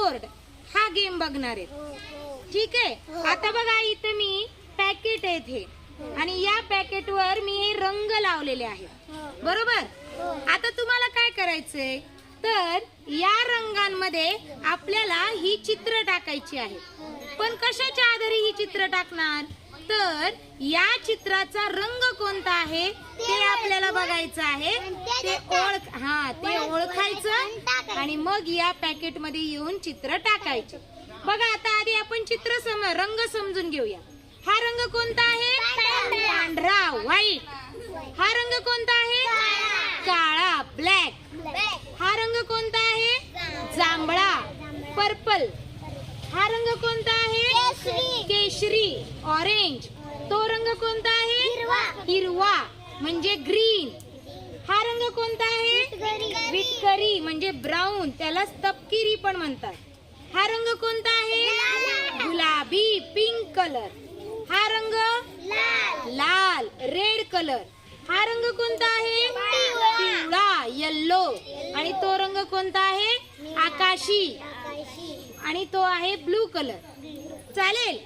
Board. हा game बघणार आहे. ठीक आहे? आता बघा इथे मी पॅकेट आहेत हे. आणि या पॅकेटवर मी हे रंग लावलेले आहेत. बरोबर? आता तुम्हाला काय करायचंय? तर या रंगांमध्ये आपल्याला ही चित्र टाकायची आहे. पण कशाच्या आधारे ही चित्र टाकणार? तर या चित्राचा रंग कोणता आहे? ते आपल्याला बघायचं आहे. ते ओळख हा ते ओळखायचं आणि मग या पॅकेटमध्ये येऊन चित्र टाकायचे. बघा आता आधी आपण चित्र सम रंग समजून घेऊया. हा रंग कोणता आहे? पांढरा व्हाईट हा रंग कोणता आहे? काळा ब्लॅक हा रंग कोणता आहे? जांभळा पर्पल हा रंग कोणता आहे? ऑरेंज तो रंग कोणता आहे? हिरवा. म्हणजे ग्रीन हा रंग कोणता आहे? विटकरी. म्हणजे ब्राऊन त्याला तपकिरी पण म्हणतात. हा रंग कोणता आहे? गुलाबी. पिंक कलर हा रंग? लाल. रेड कलर हा रंग कोणता आहे? पिवळा. येल्लो आणि तो रंग कोणता आहे? आकाशी. आणि तो आहे ब्लू कलर चालेल?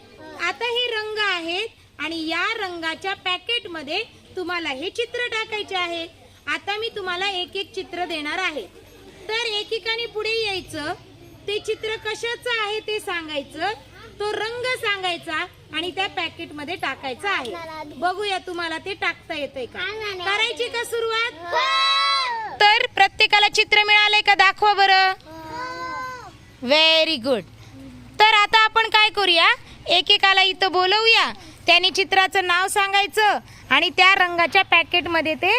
आता हे रंग आहेत आणि या रंगाच्या पॅकेटमध्ये तुम्हाला हे चित्र टाकायचे आहे. आता मी तुम्हाला एक एक चित्र देणार आहे. तर एकेकाने पुढे यायचं. ते चित्र कशाचं आहे ते सांगायचं. तो रंग सांगायचा आणि त्या पॅकेटमध्ये टाकायचा आहे. बघूया तुम्हाला ते टाकता येतंय का? करायची का सुरुवात? तर प्रत्येकाला चित्र मिळालंय का? दाखवा बरं. व्हेरी गुड तर आता आपण काय करूया? एकेकाला इथं बोलवूया. त्याने चित्राचं नाव सांगायचं आणि त्या रंगाच्या पॅकेटमध्ये ते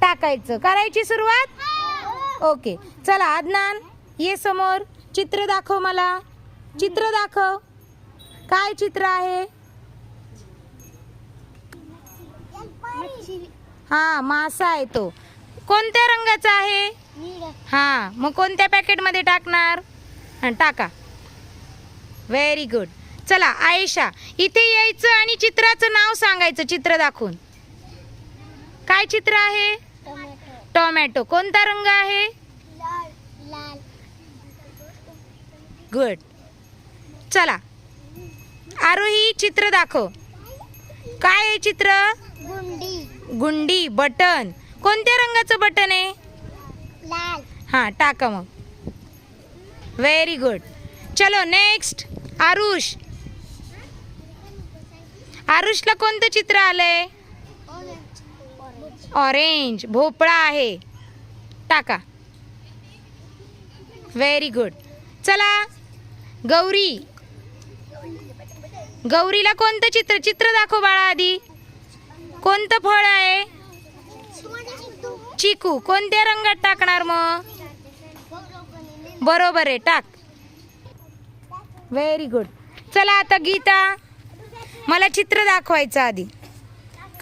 टाकायचं. करायची सुरुवात? ओके. चला आदनान ये समोर. चित्र दाखव मला. चित्र दाखव. काय चित्र आहे? हा मासा आहे तो. कोणत्या रंगाचा आहे? हा मग कोणत्या पॅकेटमध्ये टाकणार? टाका. व्हेरी गुड चला आयशा इथे यायचं आणि चित्राचं नाव सांगायचं चित्र दाखवून. काय चित्र आहे? टोमॅटो कोणता रंग आहे? गुड चला. आरोही चित्र दाखव. काय आहे चित्र? गुंडी. गुंडी बटन. कोणत्या रंगाचं बटन आहे? हां टाका मग. व्हेरी गुड चलो नेक्स्ट आरुष. आरुषला कोणतं चित्र आलंय? ऑरेंज भोपळा आहे. टाका. व्हेरी गुड चला. गौरी. गौरीला कोणतं चित्र? चित्र दाखव बाळा आधी. कोणतं फळ आहे? चिकू. कोणत्या रंगात टाकणार मग? बरोबर आहे. टाक. व्हेरी गुड चला आता गीता मला चित्र दाखवायचं आधी.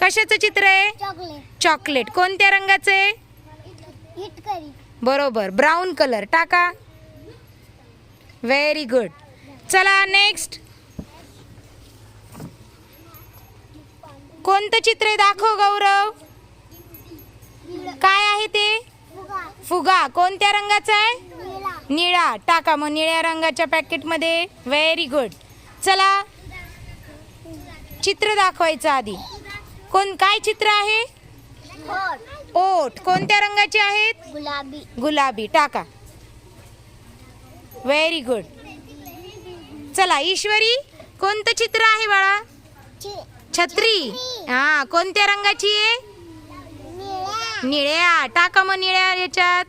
कशाचं चित्र आहे? चॉकलेट कोणत्या रंगाचं आहे? बरोबर. ब्राऊन कलर टाका. व्हेरी गुड चला नेक्स्ट कोणतं चित्र आहे? दाखव गौरव. काय आहे ते? फुगा. कोणत्या रंगाचा आहे? निळा टाका मग निळ्या रंगाच्या पॅकेटमध्ये व्हेरी गुड चला. चित्र दाखवायचं आधी. कोण काय चित्र आहे? ओट कोणत्या रंगाचे आहेत? गुलाबी. गुलाबी. टाका. व्हेरी गुड चला ईश्वरी कोणतं चित्र आहे बाळा? छत्री. हा कोणत्या रंगाची आहे? निळ्या. टाका मग निळ्या याच्यात.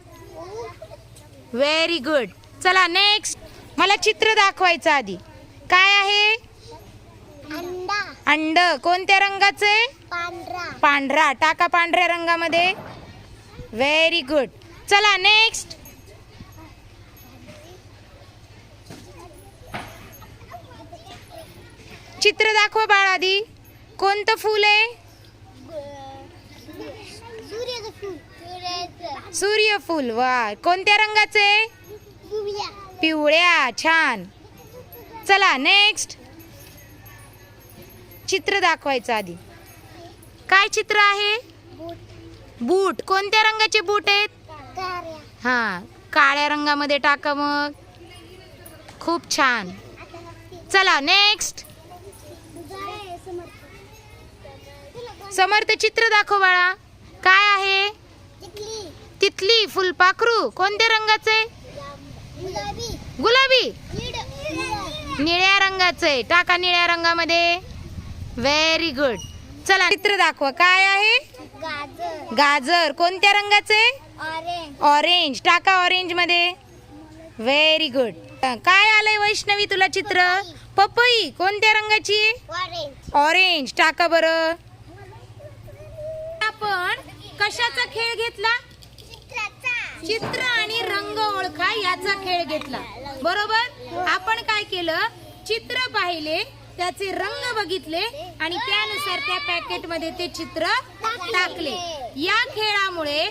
व्हेरी गुड चला नेक्स्ट मला चित्र दाखवायचं आधी. काय आहे? अंडा. कोणत्या रंगाचं पांढरा. टाका पांढऱ्या रंगामध्ये. व्हेरी गुड चला नेक्स्ट चित्र दाखवा बाळ आधी. कोणतं फूल आहे? सूर्यफूल वा कोणत्या रंगाचं? पिवळ्या. छान. चला नेक्स्ट चित्र दाखवायचं आधी. काय चित्र आहे? बोट. कोणत्या रंगाचे बूट आहेत? हा. काळ्या रंगामध्ये टाका मग. खूप छान. चला नेक्स्ट समर्थ चित्र दाखव बाळा. काय आहे? तिथली फुलपाखरू कोणत्या रंगाचे गुलाबी. गुलाबी. निळं. निळ्या रंगाचे टाका निळ्या रंगामध्ये. व्हेरी गुड चला चित्र दाखवा. काय आहे? गाजर. गाजर. कोणत्या रंगाचे ऑरेंज ऑरेंज टाका ऑरेंजमध्ये. व्हेरी गुड काय आलंय वैष्णवी तुला चित्र? पपई. कोणत्या रंगाची ऑरेंज ऑरेंज टाका बरं. आपण कशाचा खेळ घेतला? चित्र आणि रंग ओळखा याचा खेळ घेतला. बरोबर? आपण काय केलं? चित्र पाहिले त्याचे रंग बघितले आणि त्यानुसार त्या पॅकेटमध्ये ते चित्र टाकले. या खेळामुळे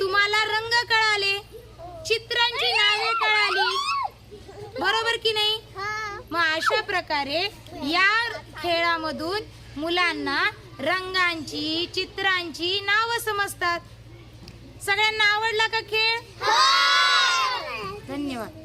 तुम्हाला रंग कळाले. चित्रांची नावे कळाली. बरोबर की नाही? मग अशा प्रकारे या खेळामधून मुलांना रंगांची चित्रांची नावं समजतात. सगळ्यांना आवडला का खेळ? धन्यवाद.